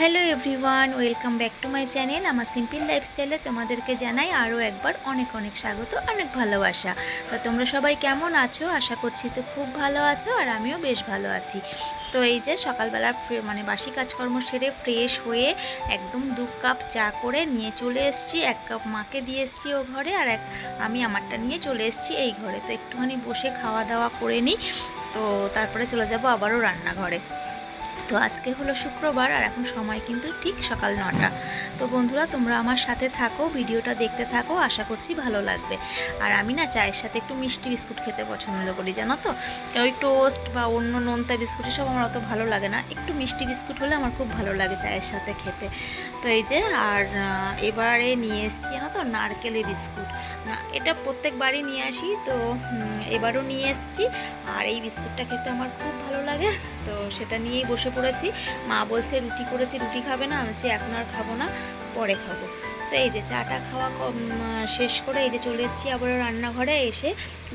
Hello everyone welcome back to my channel আমার simple লাইফস্টাইলে তোমাদেরকে জানাই আরও একবার অনেক অনেক স্বাগত, অনেক ভালোবাসা। তো তোমরা সবাই কেমন আছো? আশা করছি তো খুব ভালো আছো আর আমিও বেশ ভালো আছি। তো এই যে সকালবেলা মানে বাসি কাজকর্ম সেরে ফ্রেশ হয়ে একদম দু কাপ চা করে নিয়ে চলে এসেছি। এক কাপ মাকে দিয়ে এসেছি ও ঘরে আর এক আমি আমারটা নিয়ে চলে এসেছি এই ঘরে। তো একটুখানি বসে খাওয়া দাওয়া করে নিই। তো তারপরে চলে যাব আবারও রান্নাঘরে। তো আজকে হলো শুক্রবার আর এখন সময় কিন্তু ঠিক সকাল নটা। তো বন্ধুরা, তোমরা আমার সাথে থাকো, ভিডিওটা দেখতে থাকো, আশা করছি ভালো লাগবে। আর আমি না চায়ের সাথে একটু মিষ্টি বিস্কুট খেতে পছন্দ করি, জানো তো? ওই টোস্ট বা অন্য নোনতা বিস্কুট সব আমার অত ভালো লাগে না। একটু মিষ্টি বিস্কুট হলে আমার খুব ভালো লাগে চায়ের সাথে খেতে। তো এই যে, আর এবারে নিয়ে এসেছি, জানো তো, নারকেলের বিস্কুট। না, এটা প্রত্যেকবারই নিয়ে আসি, তো এবারও নিয়ে এসেছি। আর এই বিস্কুটটা খেতে আমার খুব ভালো লাগে, তো সেটা নিয়েই বসে পড়েছি মা বলছে, রুটি করেছি, রুটি খাবে না? আমি বলছি, এখন আর খাব না, পরে খাব। তো এই যে চাটা খাওয়া শেষ করে এই যে চলে এসেছি আবার রান্নাঘরে এসে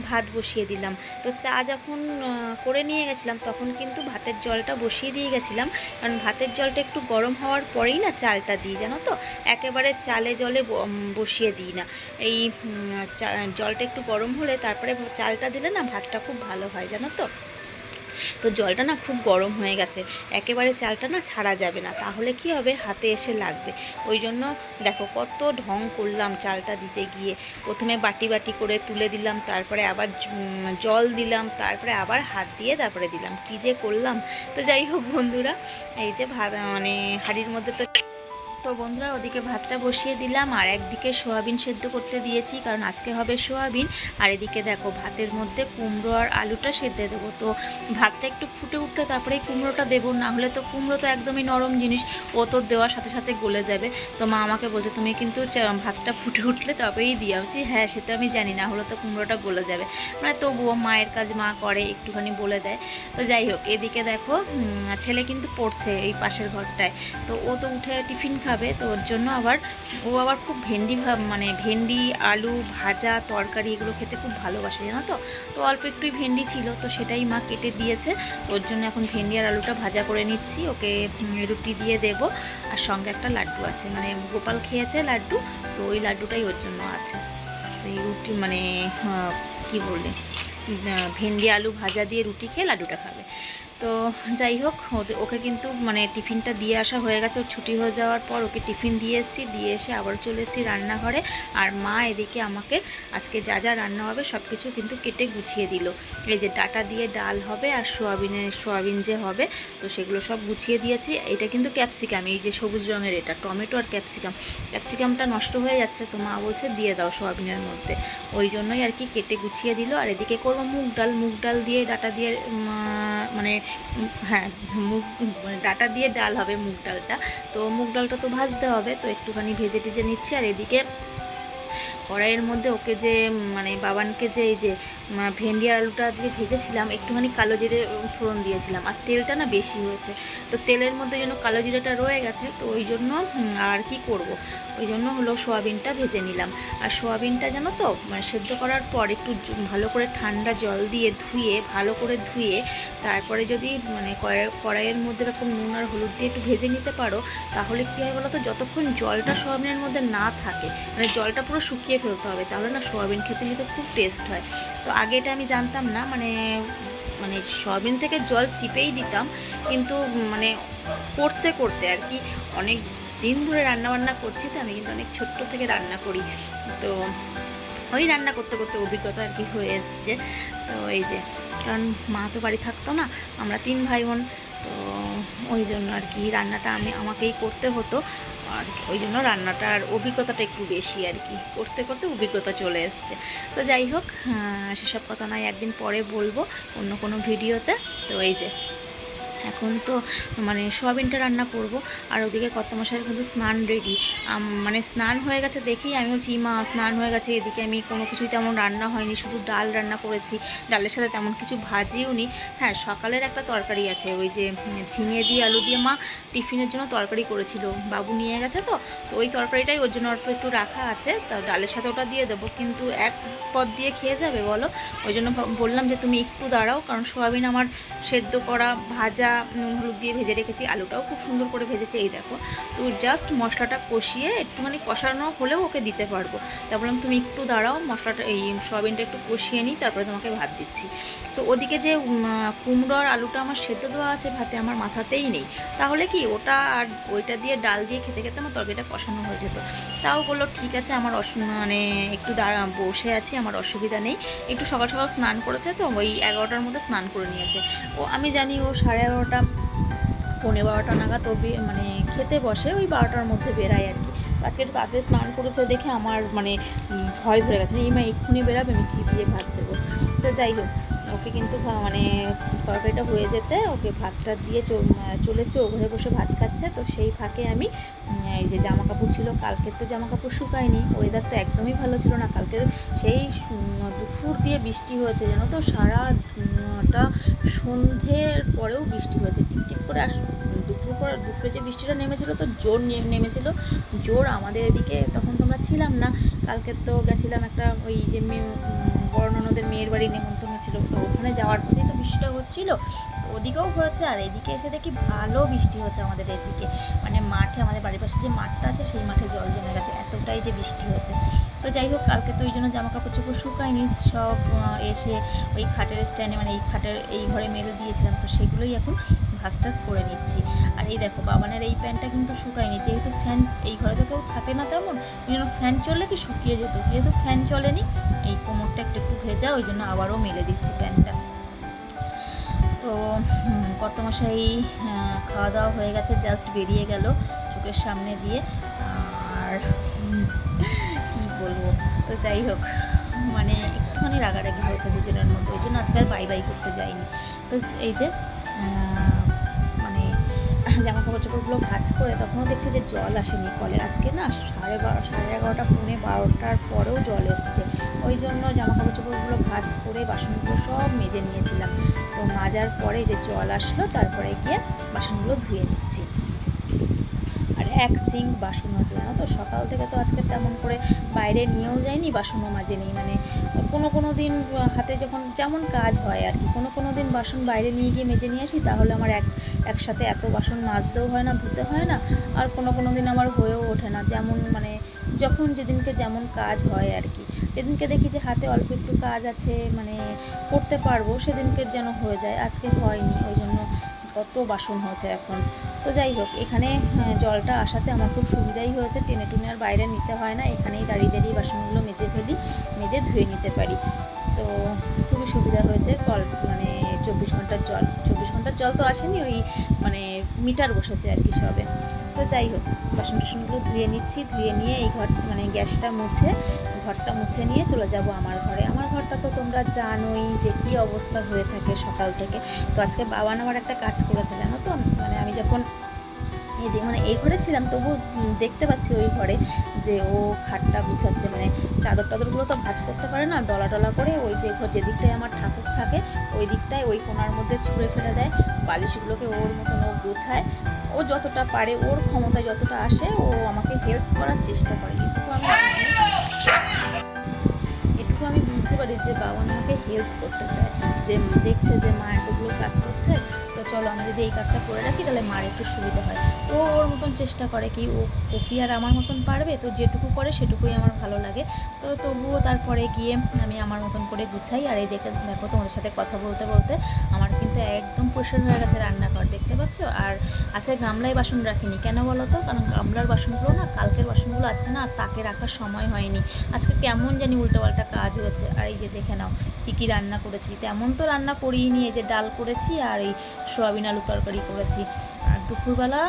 ভাত বসিয়ে দিলাম। তো চা যখন করে নিয়ে গেছিলাম, তখন কিন্তু ভাতের জলটা বসিয়ে দিয়ে গেছিলাম। কারণ ভাতের জলটা একটু গরম হওয়ার পরেই না চালটা দিই, জানো তো? একেবারে চালে জলে বসিয়ে দিই না। এই জলটা একটু গরম হলে তারপরে চালটা দিলে না ভাতটা খুব ভালো হয়, জানো তো? তো জলটা না খুব গরম হয়ে গেছে। একেবারে চালটা না ছাড়া যাবে না। তাহলে কি হবে? হাতে এসে লাগবে। ওই জন্য দেখো কত ঢং করলাম চালটা দিতে গিয়ে। প্রথমে বাটি বাটি করে তুলে দিলাম, তারপরে আবার জল দিলাম, তারপরে আবার হাত দিয়ে তারপরে দিলাম। কি যে করলাম? তো যাই হোক বন্ধুরা, এই যে ভাত মানে হাড়ির মধ্যে তো তো বন্ধুরা, ওদিকে ভাতটা বসিয়ে দিলাম আর একদিকে সোয়াবিন সেদ্ধ করতে দিয়েছি, কারণ আজকে হবে সোয়াবিন। আর এদিকে দেখো, ভাতের মধ্যে কুমড়ো আর আলুটা সেদ্ধ দেবো। তো ভাতটা একটু ফুটে উঠলে তারপরে কুমড়োটা দেবো, না হলে তো কুমড়ো তো একদমই নরম জিনিস, ও তো দেওয়ার সাথে সাথে গলে যাবে। তো মা আমাকে বলছে, তুমি কিন্তু ভাতটা ফুটে উঠলে তবেই দিয়ে বলছি হ্যাঁ সে তো আমি জানি, না হলে তো কুমড়োটা গলে যাবে। মানে তবুও মায়ের কাজ মা করে, একটুখানি বলে দেয়। তো যাই হোক, এদিকে দেখো ছেলে কিন্তু পড়ছে এই পাশের ঘরটায়। তো ও তো উঠে টিফিন খাবে তো ওর জন্য আবার, ও আবার খুব ভেন্ডি মানে ভেন্ডি, আলু, ভাজা, তরকারি এগুলো খেতে খুব ভালোবাসে, জানো তো? তো অল্প একটুই ভেন্ডি ছিল, তো সেটাই মা কেটে দিয়েছে। ওর জন্য এখন ভেন্ডি আর আলুটা ভাজা করে নিচ্ছি, ওকে রুটি দিয়ে দেব। আর সঙ্গে একটা লাড্ডু আছে মানে গোপাল খেয়েছে লাড্ডু, তো ওই লাড্ডুটাই ওর জন্য আছে। তো এই রুটি মানে কি বললে? ভেন্ডি, আলু ভাজা দিয়ে রুটি খেয়ে লাড্ডুটা খাবে। তো যাই হোক ওকে কিন্তু মানে টিফিনটা দিয়ে আসা হয়ে গেছে। ওর ছুটি হয়ে যাওয়ার পর ওকে টিফিন দিয়ে এসেছি। দিয়ে এসে আবার চলে এসেছি রান্নাঘরে। আর মা এদিকে আমাকে আজকে যা যা রান্না হবে সব কিছু কিন্তু কেটে গুছিয়ে দিল। এই যে ডাটা দিয়ে ডাল হবে আর সোয়াবিনের সোয়াবিন যে হবে, তো সেগুলো সব গুছিয়ে দিয়েছি। এটা কিন্তু ক্যাপসিকাম, এই যে সবুজ রঙের এটা, টমেটো আর ক্যাপসিকাম। ক্যাপসিকামটা নষ্ট হয়ে যাচ্ছে তো মা বলছে দিয়ে দাও সোয়াবিনের মধ্যে। ওই জন্যই আর কি কেটে গুছিয়ে দিল। আর এদিকে করব মুগ ডাল। মুগ ডাল দিয়ে ডাটা দিয়ে মানে হ্যাঁ মুগ মানে ডাটা দিয়ে ডাল হবে মুগ ডালটা। তো মুগ ডালটা তো ভাজতে হবে, তো একটুখানি ভেজে টেজে নিচ্ছি। আর এদিকে কড়াইয়ের মধ্যে ওকে যে মানে বাবানকে যে এই যে ভেন্ডি আলুটা যে ভেজেছিলাম, একটুখানি কালো জিরে ফোড়ন দিয়েছিলাম। আর তেলটা না বেশি হয়েছে। তো তেলের মধ্যে যেন কালো জিরেটা রয়ে গেছে, তো ওই জন্য আর কি করব? ওই জন্য হলো সোয়াবিনটা ভেজে নিলাম। আর সোয়াবিনটা জানো তো মানে সেদ্ধ করার পর একটু ভালো করে ঠান্ডা জল দিয়ে ধুয়ে, ভালো করে ধুয়ে, তারপরে যদি মানে কড়াইয়ের মধ্যে এরকম নুন আর হলুদ দিয়ে একটু ভেজে নিতে পারো, তাহলে কী হয় বলো তো, যতক্ষণ জলটা সোয়াবিনের মধ্যে না থাকে মানে জলটা পুরো শুকিয়ে ফেলতে হবে, তাহলে না সোয়াবিন খেতে কিন্তু খুব টেস্ট হয়। তো আগে এটা আমি জানতাম না মানে মানে সয়াবিন থেকে জল চিপেই দিতাম, কিন্তু মানে করতে করতে আর কি অনেক দিন ধরে রান্না বান্না করছি তো, আমি কিন্তু অনেক ছোট্ট থেকে রান্না করি। তো ওই রান্না করতে করতে অভিজ্ঞতা আর কি হয়ে এসছে। তো এই যে, কারণ মা তো বাড়ি থাকতো না, আমরা তিন ভাই বোন তো ওই জন্য আর কি রান্নাটা আমি, আমাকেই করতে হতো। আর ওই জন্য রান্নাটার অভিজ্ঞতাটা একটু বেশি আর কি। করতে করতে অভিজ্ঞতা চলে এসছে। তো যাই হোক সেসব কথা নয়, একদিন পরে বলব অন্য কোনো ভিডিওতে। তো এই যে। এখন তো মানে সোয়াবিনটা রান্না করব। আর ওদিকে কত মশাইয়ের কিন্তু স্নান রেডি মানে স্নান হয়ে গেছে দেখেই আমি বলছি মা স্নান হয়ে গেছে, এদিকে আমি কোনো কিছুই তেমন রান্না হয়নি, শুধু ডাল রান্না করেছি। ডালের সাথে তেমন কিছু ভাজিও নি। হ্যাঁ সকালের একটা তরকারি আছে, ওই যে ঝিঙে দিয়ে আলু দিয়ে মা টিফিনের জন্য তরকারি করেছিল। বাবু নিয়ে গেছে তো তো ওই তরকারিটাই ওর জন্য অল্প একটু রাখা আছে। তা ডালের সাথে ওটা দিয়ে দেবো। কিন্তু এক পদ দিয়ে খেয়ে যাবে বলো? ওই জন্য বললাম যে তুমি একটু দাঁড়াও, কারণ সোয়াবিন আমার সেদ্ধ করা, ভাজা নুন, হলুদ দিয়ে ভেজে রেখেছি। আলুটাও খুব সুন্দর করে ভেজেছে, এই দেখো। তো জাস্ট মশলাটা কষিয়ে একটুখানি কষানো হলেও ওকে দিতে পারব। তারপর বললাম, তুমি একটু দাঁড়াও, মশলাটা এই সয়াবিনটা একটু কষিয়ে নিই, তারপরে তোমাকে ভাত দিচ্ছি। তো ওদিকে যে কুমড়ো আর আলুটা আমার সেদ্ধ দেওয়া আছে, ভাতে আমার মাথাতেই নেই। তাহলে কি, ওটা আর ওইটা দিয়ে ডাল দিয়ে খেতে খেতে আমার তরকারিটা কষানো হয়ে যেত। তাও বলল, ঠিক আছে, আমার মানে একটু দাঁড়া বসে আছি, আমার অসুবিধা নেই। একটু সকাল সকাল স্নান করেছে, তো ওই এগারোটার মধ্যে স্নান করে নিয়েছে। ও, আমি জানি ও সাড়ে এগারোটা পৌনে বারোটা নাগাদ ও মানে খেতে বসে, ওই বারোটার মধ্যে বেরায় আর কি। আজকে একটু তাড়াতাড়ি স্নান করেছে দেখে আমার মানে ভয় ধরে গেছে। এই মা এক্ষুনি বেরাবে, আমি কী দিয়ে ভাত দেবো? তো যাই হোক, ওকে কিন্তু মানে তরকারিটা হয়ে যেতে ওকে ভাতটা দিয়ে চ- চলে এসছে। ও ঘরে বসে ভাত খাচ্ছে। তো সেই ফাঁকে আমি এই যে জামা কাপড় ছিল, কালকের তো জামা কাপড় শুকায়নি। ওয়েদার তো একদমই ভালো ছিল না। কালকের সেই দুপুর দিয়ে বৃষ্টি হয়েছে, জানো তো? সারাটা সন্ধ্যের পরেও বৃষ্টি হয়েছে। টিপ টিপ করে আস, দুপুর পর, দুপুরে যে বৃষ্টিটা নেমেছিল তো জোর নেমেছিল। জোর আমাদের এদিকে তখন তোমরা ছিলাম না। কালকে তো গেছিলাম একটা ওই যে মেয়ে বড় মেয়ের বাড়ি নেমন্তন্ন ছিল। তো ওখানে যাওয়ার পথেই তো বৃষ্টিটা হচ্ছিল। ওদিকেও হয়েছে আর এদিকে এসে দেখি ভালো বৃষ্টি হচ্ছে আমাদের এদিকে। মানে মাঠে, আমাদের বাড়ির পাশে যে মাঠটা আছে, সেই মাঠে জল জমে গেছে। এতটাই যে বৃষ্টি হচ্ছে। তো যাই হোক, কালকে তো ওই জন্য জামা কাপড় চোপড় শুকায়নি। সব এসে ওই খাটের স্ট্যান্ডে মানে এই খাটের, এই ঘরে মেরে দিয়েছিলাম। তো সেগুলোই এখন ভাস টাস করে নিচ্ছি। আর এই দেখো, বাবানের এই প্যান্টটা কিন্তু শুকায়নি। যেহেতু ফ্যান, এই ঘরে তো কেউ থাকে না তেমন। ওই জন্য ফ্যান চললে কি শুকিয়ে যেত? যেহেতু ফ্যান চলেনি, এই কোমরটা একটু একটু ভেজা, ওই জন্য আবারও মেলে দিচ্ছি প্যান্টটা। তো কর্তমশাই খাওয়া দাওয়া হয়ে গেছে জাস্ট বেরিয়ে গেল চোখের সামনে দিয়ে। আর কি বলব? তো যাই হোক মানে একটুখানি রাগারাগি হয়েছে দুজনের মধ্যে, ওই জন্য আজকে আর বাই বাই করতে যাইনি। তো এই যে জামা কাপড় চোপড়গুলো ভাজ করে, তখনও দেখছি যে জল আসেনি। কলে আজকে না সাড়ে বারো, সাড়ে এগারোটা, পৌনে বারোটার পরেও জল এসছে। ওই জন্য জামা কাপড় চোপড়গুলো ভাজ করে বাসনগুলো সব মেজে নিয়েছিলাম। তো মাজার পরে যে জল আসলো, তারপরে গিয়ে বাসনগুলো ধুয়ে নিচ্ছি। এক সিঙ্ক বাসন আছে জানো তো? সকাল থেকে তো আজকে তেমন করে বাইরে নিয়েও যায়নি বাসনও মাজেনি মানে কোনো কোনো দিন হাতে যখন যেমন কাজ হয় আর কি, কোনো কোনো দিন বাসন বাইরে নিয়ে গিয়ে মেজে নিয়ে আসি, তাহলে আমার এক, একসাথে এত বাসন মাজতেও হয় না, ধুতে হয় না, আর কোনো কোনো দিন আমার হয়েও ওঠে না। যেমন মানে যখন যেদিনকে যেমন কাজ হয় আর কি, যেদিনকে দেখি যে হাতে অল্প একটু কাজ আছে মানে করতে পারব, সেদিনকে যেন হয়ে যায়। আজকে হয়নি, ওই জন্য কত বাসন হয়েছে এখন। তো যাই হোক, এখানে জলটা আসাতে আমার খুব সুবিধাই হয়েছে। টেনে টুনে আর বাইরে নিতে হয় না, এখানেই দাঁড়িয়ে দাঁড়িয়ে বাসনগুলো মেজে ফেলি, মেজে ধুয়ে নিতে পারি। তো খুবই সুবিধা হয়েছে কল মানে চব্বিশ ঘণ্টার জল। চব্বিশ ঘণ্টার জল তো আসেনি, ওই মানে মিটার বসেছে আর কি সবে। তো যাই হোক বাসন টাসনগুলো ধুয়ে নিচ্ছি, ধুয়ে নিয়ে এই ঘর মানে গ্যাসটা মুছে ঘরটা মুছে নিয়ে চলে যাব আমার ঘরে। আমার ঘরটা তো তোমরা জানোই যে কী অবস্থা হয়ে থাকে সকাল থেকে। তো আজকে বাবা আমার একটা কাজ করেছে, জানো তো? মানে আমি যখন দি- মানে এই ঘরে ছিলাম, তবু দেখতে পাচ্ছি ওই ঘরে যে ও খাটটা গুছাচ্ছে। মানে চাদর টাদরগুলো তো ভাঁজ করতে পারে না, দলা টলা করে ওই যে ঘর যেদিকটায় আমার ঠাকুর থাকে, ওই দিকটায় ওই কোনার মধ্যে ছুঁড়ে ফেলে দেয়। বালিশগুলোকে ওর মতন ও গোছায়। ও যতটা পারে, ওর ক্ষমতায় যতটা আসে, ও আমাকে হেল্প করার চেষ্টা করে। এটুকু আমি পারি যে বাবা মাকে হেল্প করতে চায় যে দেখছে যে মা এতগুলো কাজ করছে তো চলো আমি যদি এই কাজটা করে রাখি, তাহলে মার একটু সুবিধা হয়। ও ওর মতন চেষ্টা করে কি ও ও কি আর আমার মতন পারবে? তো যেটুকু করে সেটুকুই আমার ভালো লাগে। তো তবুও তারপরে গিয়ে আমি আমার মতন করে গুছাই। আর এই দেখে, দেখো তোমাদের সাথে কথা বলতে বলতে আমার কিন্তু একদম পরিষ্কার হয়ে গেছে রান্নাঘর, দেখতে পাচ্ছ? আর আজকে গামলায় বাসন রাখিনি। কেন বলো তো? কারণ গামলার বাসনগুলো না, কালকের বাসনগুলো আজকে না আর তাকে রাখার সময় হয়নি। আজকে কেমন জানি উল্টোপাল্টা কাজ হয়েছে। আর এই যে দেখে নাও, কী কী রান্না করেছি। তেমন তো রান্না করিই নি এই যে ডাল করেছি আর এই সোয়াবিন আলু তরকারি করেছি। আর দুপুরবেলা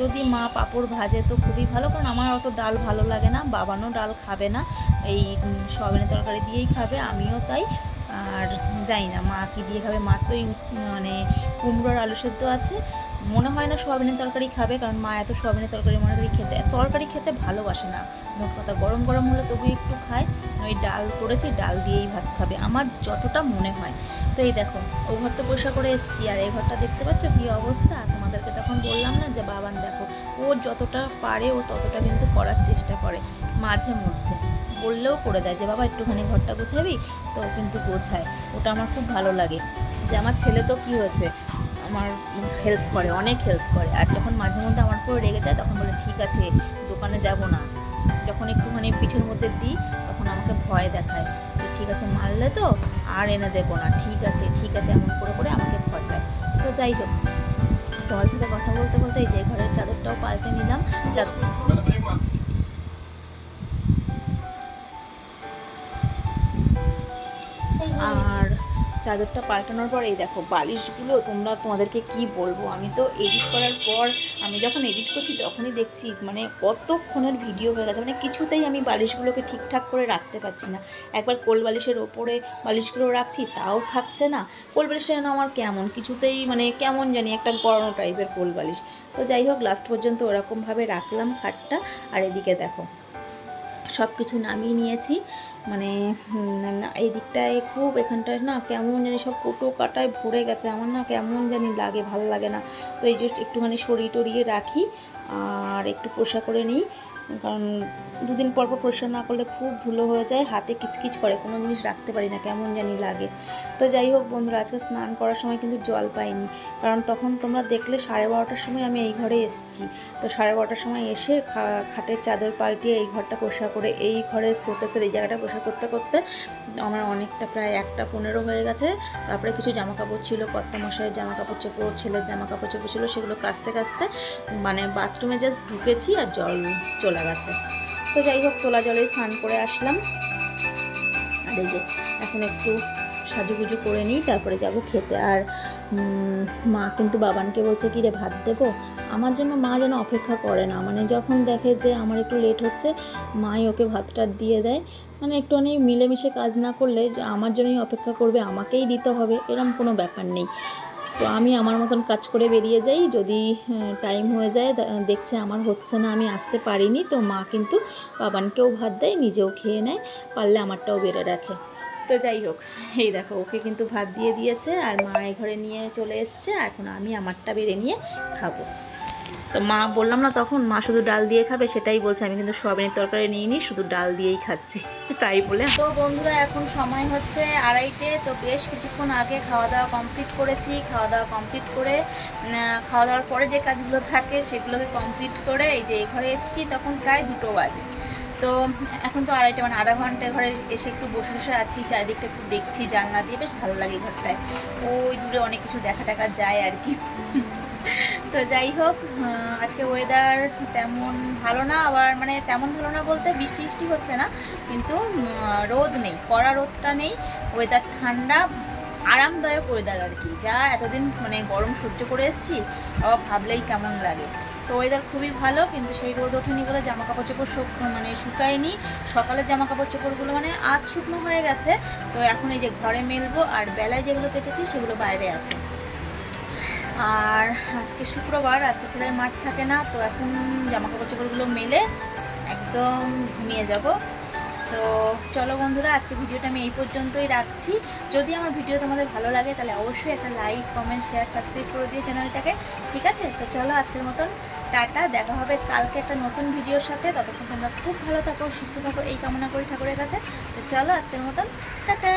যদি মা পাঁপড় ভাজে তো খুবই ভালো, কারণ আমার অত ডাল ভালো লাগে না, বাবানও ডাল খাবে না, এই সোয়াবিনের তরকারি দিয়েই খাবে, আমিও তাই। আর জানি না, মা কী দিয়ে খাবে, মার তো মানে কুমড়োর আলু সেদ্ধ আছে। মনে হয় না সোয়াবিনের তরকারি খাবে, কারণ মা এত সোয়াবিনের তরকারি মনে করি খেতে, তরকারি খেতে ভালোবাসে না। মোট কথা, গরম গরম হলে তবু একটু খায়। ওই ডাল করেছি, ডাল দিয়েই ভাত খাবে, আমার যতটা মনে হয়। তো এই দেখো, ও ঘর তো পরিষ্কার করে এসছি, আর এই ঘরটা দেখতে পাচ্ছ কী অবস্থা? তোমাদেরকে তখন বললাম না যে, বাবান দেখো, ও যতটা পারে, ও ততটা কিন্তু করার চেষ্টা করে, মাঝে মধ্যে। বললেও করে দেয় যে, বাবা, একটুখানি ঘরটা গোছাবি? তো ও কিন্তু গোছায়। ওটা আমার খুব ভালো লাগে যে, আমার ছেলে তো কী হয়েছে, আমার হেল্প করে, অনেক হেল্প করে। আর যখন মাঝে মধ্যে আমার উপরে রেগে যায়, তখন বলে, ঠিক আছে, দোকানে যাব না। যখন একটুখানি পিঠের মধ্যে দিই, তখন আমাকে ভয় দেখায়। ঠিক আছে মারলে তো আর এনে দেবো না। ঠিক আছে ঠিক আছে, এমন করে করে আমাকে খচায় তো যাই হোক, তোমার সাথে কথা বলতে বলতে এই যে ঘরের চাদরটাও পাল্টে নিলাম। চাদর চাদরটা পাল্টানোর পর, এই দেখো, বালিশগুলো তোমরা তোমাদেরকে কি বলব? আমি তো এডিট করার পর, আমি যখন এডিট করছি, তখনই দেখছি মানে কতক্ষণের ভিডিও হয়ে গেছে। মানে কিছুতেই আমি বালিশগুলোকে ঠিকঠাক করে রাখতে পারছি না। একবার কোল বালিশের ওপরে বালিশগুলো রাখছি, তাও থাকছে না। কোল বালিশটা যেন আমার কেমন? কিছুতেই মানে কেমন জানি একটা গরম টাইপের কোল বালিশ। তো যাই হোক লাস্ট পর্যন্ত ওরকমভাবে রাখলাম খাটটা। আর এদিকে দেখো সব কিছু নামিয়ে নিয়েছি। মানে এই দিকটায় খুব, এখানটায় না কেমন জানি সব কোটো কাটায় ভরে গেছে। আমার না কেমন জানি লাগে, ভালো লাগে না। তো এই যে একটুখানি সরিয়ে টরিয়ে রাখি, আর একটু পোষা করে নিই। কারণ দুদিন পর পর পরিষ্কার না করলে খুব ধুলো হয়ে যায়, হাতে কিচকিচ করে, কোনো জিনিস রাখতে পারি না, কেমন জানি লাগে। তো যাই হোক বন্ধুরা, আজকে স্নান করার সময় কিন্তু জল পাইনি, কারণ তখন তোমরা দেখলে সাড়ে বারোটার সময় আমি এই ঘরে এসেছি। তো সাড়ে বারোটার সময় এসে খাটের চাদর পাল্টিয়ে এই ঘরটা পোষা করে, এই ঘরের শোকেসের এই জায়গাটা পোষা করতে করতে আমার অনেকটা প্রায় একটা পনেরো হয়ে গেছে। তারপরে কিছু জামা কাপড় ছিল কর্তা মশাইয়ের জামা কাপড় চোপড়, ছেলের জামা কাপড় চোপড় ছিল, সেগুলো কাচতে কাচতে মানে বাথরুমে জাস্ট ঢুকেছি আর জল চলে গেছে। তো যাই হোক তোলা জলে স্নান করে আসলাম। আর এই যে, এখন একটু সাজুগুজু করে নিই, তারপরে যাব খেতে। আর মা কিন্তু বাবানকে বলছে কি রে ভাত দেবো? আমার জন্য মা যেন অপেক্ষা করে না। মানে যখন দেখে যে আমার একটু লেট হচ্ছে, মাই ওকে ভাতটা দিয়ে দেয়। মানে একটুখানি মিলেমিশে কাজ না করলে আমার জন্যই অপেক্ষা করবে, আমাকেই দিতে হবে, এরম কোনো ব্যাপার নেই। তো আমি আমার মতন কাজ করে বেরিয়ে যাই। যদি টাইম হয়ে যায় দেখছে আমার হচ্ছে না, আমি আসতে পারিনি, তো মা কিন্তু বাবানকেও ভাত দেয়, নিজেও খেয়ে নেয়, পারলে আমারটাও বেড়ে রাখে। তো যাই হোক, এই দেখো, ওকে কিন্তু ভাত দিয়ে দিয়েছে, আর মা এ ঘরে নিয়ে চলে এসছে এখন আমি আমারটা বেড়ে নিয়ে খাব। তো মা বললাম না তখন, মা শুধু ডাল দিয়ে খাবে, সেটাই বলছে। আমি কিন্তু সোয়াবিনের তরকারি নিয়ে নিই শুধু ডাল দিয়েই খাচ্ছি। তাই বলে। তো বন্ধুরা, এখন সময় হচ্ছে আড়াইটে, তো বেশ কিছুক্ষণ আগে খাওয়া দাওয়া কমপ্লিট করেছি। খাওয়া দাওয়া কমপ্লিট করে খাওয়া দাওয়ার পরে যে কাজগুলো থাকে, সেগুলোকে কমপ্লিট করে এই যে এই ঘরে এসেছি, তখন প্রায় দুটো বাজে। তো এখন তো আড়াইটে মানে আধা ঘণ্টা ঘরে এসে একটু বসে বসে আছি, চারিদিকটা একটু দেখছি, জানলা দিয়ে। বেশ ভালো লাগে ঘরটায়। ওই দূরে অনেক কিছু দেখা টাকা যায় আর কি। তো যাই হোক আজকে ওয়েদার তেমন ভালো না, আবার মানে তেমন ভালো না বলতে বৃষ্টি বৃষ্টি হচ্ছে না, কিন্তু রোদ নেই, কড়া রোদটা নেই ওয়েদার ঠান্ডা, আরামদায়ক ওয়েদার আর কি। যা এতদিন মানে গরম সহ্য করে এসেছি, আবার ভাবলেই কেমন লাগে। তো ওয়েদার খুবই ভালো, কিন্তু সেই রোদ ওঠেনি বলে জামা কাপড় চোপড় মানে শুকায়নি। সকালে জামা কাপড় চোপড়গুলো মানে আধ শুকনো হয়ে গেছে, তো এখন এই যে ঘরে মেলবো, আর বেলায় যেগুলো কেটেছি সেগুলো বাইরে আছে। আর আজকে শুক্রবার, আজকে ছেলের মাঠ থাকে না, তো এখন জামা কাপড় চোপড়গুলো মেলে একদম ঘুমিয়ে যাব। তো চলো বন্ধুরা, আজকে ভিডিওটা আমি এই পর্যন্তই রাখছি। যদি আমার ভিডিও তোমাদের ভালো লাগে, তাহলে অবশ্যই একটা লাইক কমেন্ট শেয়ার সাবস্ক্রাইব করে দিও চ্যানেলটাকে, ঠিক আছে? তো চলো আজকের মতন, টাটা, দেখা হবে কালকে একটা নতুন ভিডিওর সাথে। ততক্ষণ তোমরা খুব ভালো থাকো, সুস্থ থাকো, এই কামনা করি ঠাকুরের কাছে। তো চলো আজকের মতন, টাটা!